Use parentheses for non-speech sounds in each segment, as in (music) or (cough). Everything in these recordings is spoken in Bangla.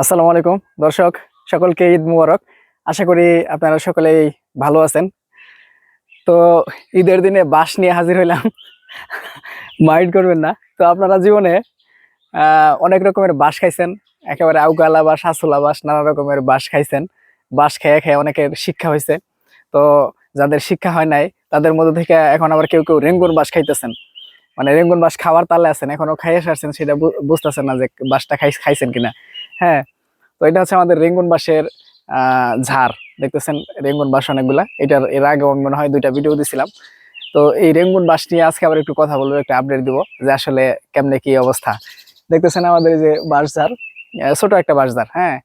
আসসালামু আলাইকুম, দর্শক, সকলকে ঈদ মুবারক। আশা করি আপনারা সকলেই ভালো আছেন। তো ঈদের দিনে বাস নিয়ে হাজির হইলাম। মাইন্ড করবেন না। তো আপনারা জীবনে অনেক রকমের বাস খাইছেন। একেবারে আউগালা বাস আসলা বাস নানা রকমের বাস খাইছেন। বাস খেয়ে খেয়ে অনেকের শিক্ষা হয়েছে তো যাদের শিক্ষা হয় নাই, তাদের মধ্যে থেকে এখন আবার কেউ কেউ রেঙ্গুন বাস খাইতেছেন। মানে রেঙ্গুন বাস খাওয়ার তালে আছেন, এখনও খাইয়ে সারছেন, সেটা বুঝতেছেন না যে বাসটা খাই, খাইছেন কিনা। হ্যাঁ তো এটা হচ্ছে আমাদের রেঙ্গুন বাসের ঝাড়। দেখতেছেন রেঙ্গুন বাস অনেকগুলা। এটার এর আগে মনে হয় দুইটা ভিডিও দিছিলাম। তো এই রেঙ্গুন বাস নিয়ে আজকে আবার একটু কথা বলব একটা আপডেট দিব যে আসলে কেমনে কি অবস্থা। দেখতেছেন আমাদের যে বাঁশঝাড় আহ, ছোট একটা বাঁশঝাড় হ্যাঁ?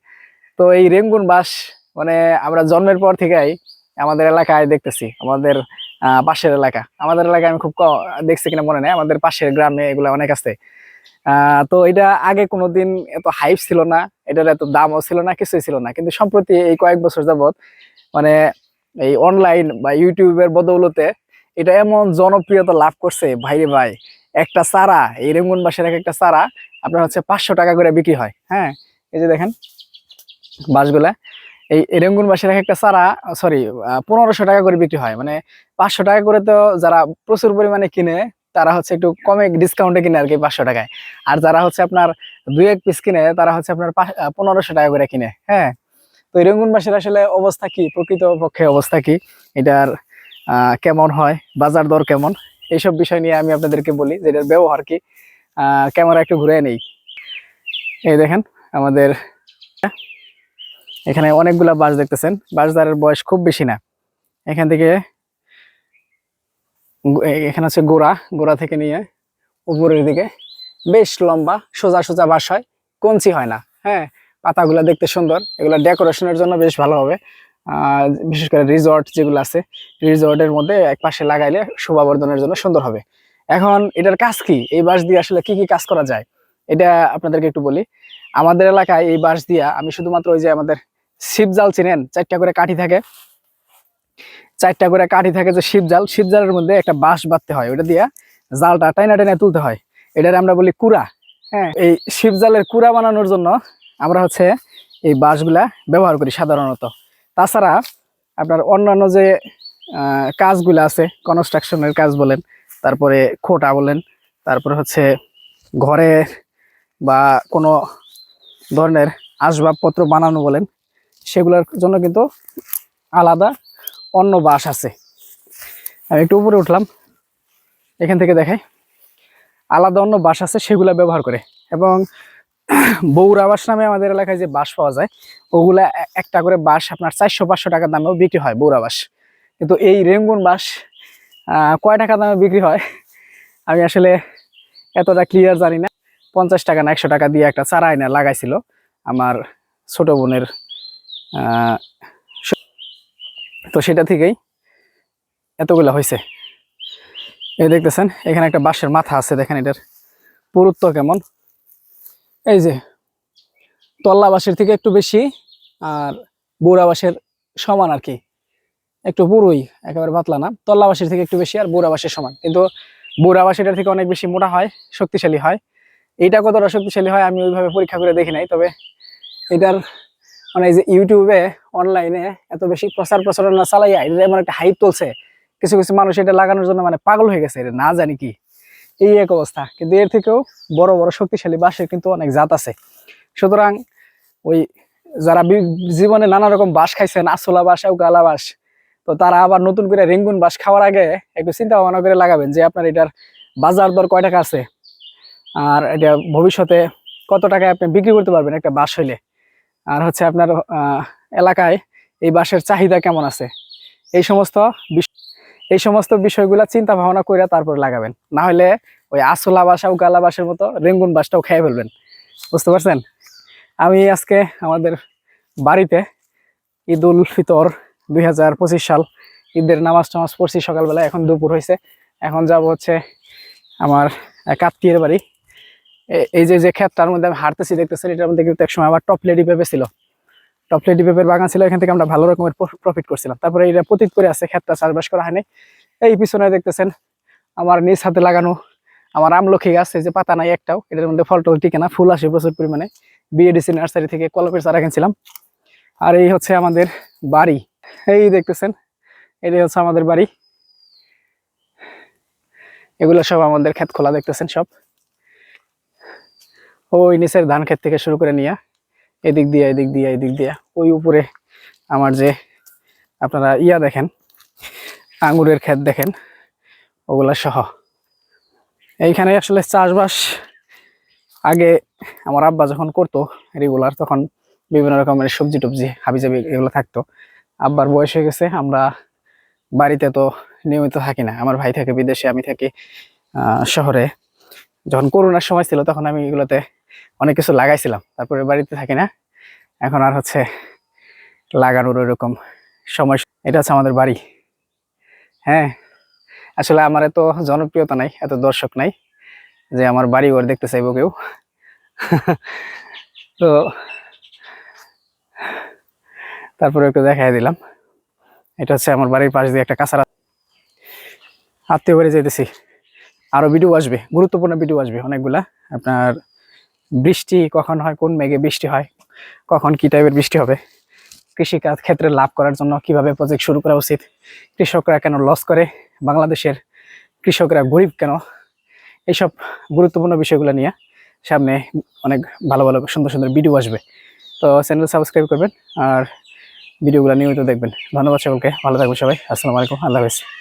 তো এই রেঙ্গুন বাস মানে আমরা জন্মের পর থেকেই আমাদের এলাকায় দেখতেছি আমাদের পাশের এলাকা। আমাদের এলাকায় আমি খুব দেখছি কিনা মনে নেই আমাদের পাশের গ্রামে এগুলো অনেক আছে। তো এটা আগে কোনোদিন এত হাইপ ছিল না, এটার এত দামও ছিল না, কিছুই ছিল না। কিন্তু সম্প্রতি এই কয়েক বছর যাবত মানে এই অনলাইন বা ইউটিউবের বদৌলতে এটা এমন জনপ্রিয়তা লাভ করছে ভাইরে ভাই। একটা চারা, এই রেঙ্গুন বাসের এক একটা চারা আপনার হচ্ছে পাঁচশো টাকা করে বিক্রি হয় হ্যাঁ? এই যে দেখেন বাসগুলা, এই রেঙ্গুন বাসের এক একটা চারা সরি পনেরোশো টাকা করে বিক্রি হয়। মানে পাঁচশো টাকা করে তো যারা প্রচুর পরিমাণে কিনে তারা হচ্ছে একটু কমে ডিসকাউন্টে কিনে আর কি পাঁচশো টাকায়। আর যারা হচ্ছে আপনার দুই এক পিস কিনে, তারা হচ্ছে আপনার পনেরোশো টাকা করে কিনে হ্যাঁ? তো এই রেঙ্গুন বাসের আসলে অবস্থা কি? প্রকৃত পক্ষে অবস্থা কি? এটার কেমন হয়? বাজার দর কেমন? এইসব বিষয় নিয়ে আমি আপনাদেরকে বলি যে এটার ব্যবহার কি? ক্যামেরা একটু ঘুরে নেই। এই দেখেন আমাদের, এখানে অনেকগুলা বাস দেখতেছেন। বাসদারের বয়স খুব বেশি না। এখান থেকে এখানে হচ্ছে গোড়া গোড়া থেকে নিয়ে উপরের দিকে। বেশ লম্বা, সোজা সোজা বাস হয় কঞ্চি হয় না হ্যাঁ? পাতাগুলো দেখতে সুন্দর। এগুলো ডেকোরেশনের জন্য বেশ ভালো হবে। বিশেষ করে রিসর্ট যেগুলো আছে, রিসর্টের মধ্যে এক পাশে লাগাইলে শোভাবর্ধনের জন্য সুন্দর হবে। এখন এটার কাজ কি? এই বাঁশ দিয়ে আসলে কি কি কাজ করা যায়? এটা আপনাদেরকে একটু বলি। আমাদের এলাকায় এই বাঁশ দিয়া আমি শুধুমাত্র ওই যে আমাদের শিবজাল চিনেন, চারটা করে কাঠি থাকে। চারটা করে কাঠি থাকে যে শিবজাল শিবজালের মধ্যে একটা বাঁশ বাঁধতে হয়। ওটা দিয়া জালটা টাইনা টাইনা তুলতে হয়। এটার আমরা বলি কুড়া। হ্যাঁ। এই শিবজালের কুড়া বানানোর জন্য আমরা হচ্ছে এই বাঁশগুলা ব্যবহার করি সাধারণত। তাছাড়া আপনার অন্যান্য যে কাজগুলো আছে কনস্ট্রাকশনের কাজ বলেন তারপরে খোটা বলেন তারপরে হচ্ছে ঘরে বা কোনো ধরনের আসবাবপত্র বানানো বলেন সেগুলোর জন্য কিন্তু আলাদা অন্য বাস আছে। আমি একটু উপরে উঠলাম, এখান থেকে দেখাই। আলাদা অন্য বাস আছে, সেগুলা ব্যবহার করে। এবং (clears throat) বৌরা বাস নামে আমাদের এলাকায় যে বাস পাওয়া যায়, ওগুলা একটা করে বাস আপনার চারশো পাঁচশো টাকা দামেও বিক্রি হয় বৌরা বাস কিন্তু এই রেঙ্গুন বাস কয় টাকা দামে বিক্রি হয়? আমি আসলে এতটা ক্লিয়ার জানি না। পঞ্চাশ টাকা না একশো টাকা দিয়ে একটা চারা আইনা লাগাইছিল আমার ছোট বোনের তো সেটা থেকেই এতগুলো হয়েছে এই দেখতেছেন, এখানে একটা বাঁশের মাথা আছে, দেখেন এটার পুরুত্ব কেমন। এই যে, তল্লা বাঁশের থেকে একটু বেশি আর বুড়া বাঁশের সমান আর কি। একটু পুরোই একেবারে পাতলা না। তল্লা বাঁশের থেকে একটু বেশি আর বুড়া বাঁশের সমান। কিন্তু বুড়া বাঁশ এটার থেকে অনেক বেশি মোটা হয়, শক্তিশালী হয়। এটা কতটা শক্তিশালী হয় আমি ওইভাবে পরীক্ষা করে দেখি নাই, তবে এটার মানে এই যে ইউটিউবে অনলাইনে এত বেশি প্রচার প্রচারণা চালাইয়া এটা এমন একটা হাইপ তুলছে, কিছু কিছু মানুষ এটা লাগানোর জন্য মানে পাগল হয়ে গেছে এটা না জানি কি। এই এক অবস্থা। কিন্তু এর থেকেও বড় বড় শক্তিশালী বাঁশের কিন্তু অনেক জাত আছে। সুতরাং ওই যারা জীবনে নানা রকম বাঁশ খাইছেন আসলা বাঁশ গালা বাঁশ, তো তারা আবার নতুন করে রেঙ্গুন বাঁশ খাওয়ার আগে একটু চিন্তা ভাবনা করে লাগাবেন যে আপনার এটার বাজার দর কয় টাকা আছে? আর এটা ভবিষ্যতে কত টাকায় আপনি বিক্রি করতে পারবেন একটা বাঁশ হইলে? আর হচ্ছে আপনার এলাকায় এই বাঁশের চাহিদা কেমন আছে? এই সমস্ত এই সমস্ত বিষয়গুলা চিন্তা ভাবনা করে তারপর লাগাবেন। না হলে ওই আসলা বাসা ও গালা বাসের মতো রেঙ্গুন বাসটাও খেয়ে ফেলবেন। বুঝতে পারছেন? আমি আজকে আমাদের বাড়িতে ঈদ উল ফিতর দুই হাজার পঁচিশ সাল, ঈদের নামাজ টামাজ পড়ছি সকালবেলা এখন দুপুর হয়েছে এখন যাব হচ্ছে আমার এক আত্মীয়ের বাড়ি। এই যে যে ক্ষেতটার মধ্যে আমি হাঁটতেছি, দেখতেছেন, এটার মধ্যে কিন্তু একসময় আমার টপ লেডি পেঁপে ছিল। টপ লেডি পেঁপের বাগান ছিল, এখান থেকে আমরা ভালো রকমের প্রফিট করছিলাম। তারপরে এটা পতিত করে আছে, ক্ষেতটা চাষবাস করা হয়নি। এই পিছনে দেখতেছেন, আমার নিজ হাতে লাগানো আমার আমলখি গাছ, এই যে পাতা নাই একটাও, এটার মধ্যে ফল টল টিকে না, ফুল আসে প্রচুর পরিমাণে। বিএডিসি নার্সারি থেকে কলপের চারা কিনছিলাম। আর এই হচ্ছে আমাদের বাড়ি। এই দেখতেছেন, এটাই হচ্ছে আমাদের বাড়ি। এগুলো সব আমাদের ক্ষেত খোলা দেখতেছেন সব। ওই নিচের ধান ক্ষেত থেকে শুরু করে নিয়ে এদিক দিয়ে এদিক দিয়ে এদিক দিয়ে। ওই উপরে আমার যে আপনারা ইয়া দেখেন আঙুরের ক্ষেত দেখেন, ওগুলা সহ। এইখানে আসলে চাষবাস আগে আমার আব্বা যখন করতো রেগুলার, তখন বিভিন্ন রকমের সবজি টবজি, হাবিজাবি এগুলো থাকতো। আব্বার বয়স হয়ে গেছে, আমরা বাড়িতে তো নিয়মিত থাকি না। আমার ভাই থাকে বিদেশে, আমি থাকি শহরে। যখন করোনার সময় ছিল, তখন আমি এগুলোতে অনেক কিছু লাগাইছিলাম, তারপরে বাড়িতে থাকি না। এখন আর হচ্ছে লাগানোর ওইরকম সময় এটা হচ্ছে আমাদের বাড়ি। হ্যাঁ আসলে আমার এত জনপ্রিয়তা নাই, এত দর্শক নাই যে আমার বাড়ি ঘর দেখতে চাইব কেউ। (laughs) তো তারপরে একটু দেখাই দিলাম। এটা হচ্ছে আমার বাড়ির পাশ দিয়ে একটা কাঁচারা আত্মীয় বাড়ি যেতেছি আরও ভিডিও আসবে, গুরুত্বপূর্ণ ভিডিও আসবে অনেকগুলা। আপনার বৃষ্টি কখন হয়, কোন মেঘে বৃষ্টি হয়, কখন কি টাইপের বৃষ্টি হবে, কৃষিকাজ ক্ষেত্রে লাভ করার জন্য কীভাবে প্রজেক্ট শুরু করা উচিত, কৃষকরা কেন লস করে, বাংলাদেশের কৃষকরা গরিব কেন, এইসব গুরুত্বপূর্ণ বিষয়গুলো নিয়ে সামনে অনেক ভালো ভালো সুন্দর সুন্দর ভিডিও আসবে। তো চ্যানেল সাবস্ক্রাইব করবেন আর ভিডিওগুলো নিয়মিত দেখবেন। ধন্যবাদ সকলকে, ভালো থাকবেন সবাই, আসসালামু আলাইকুম, আল্লাহ হাফেজ।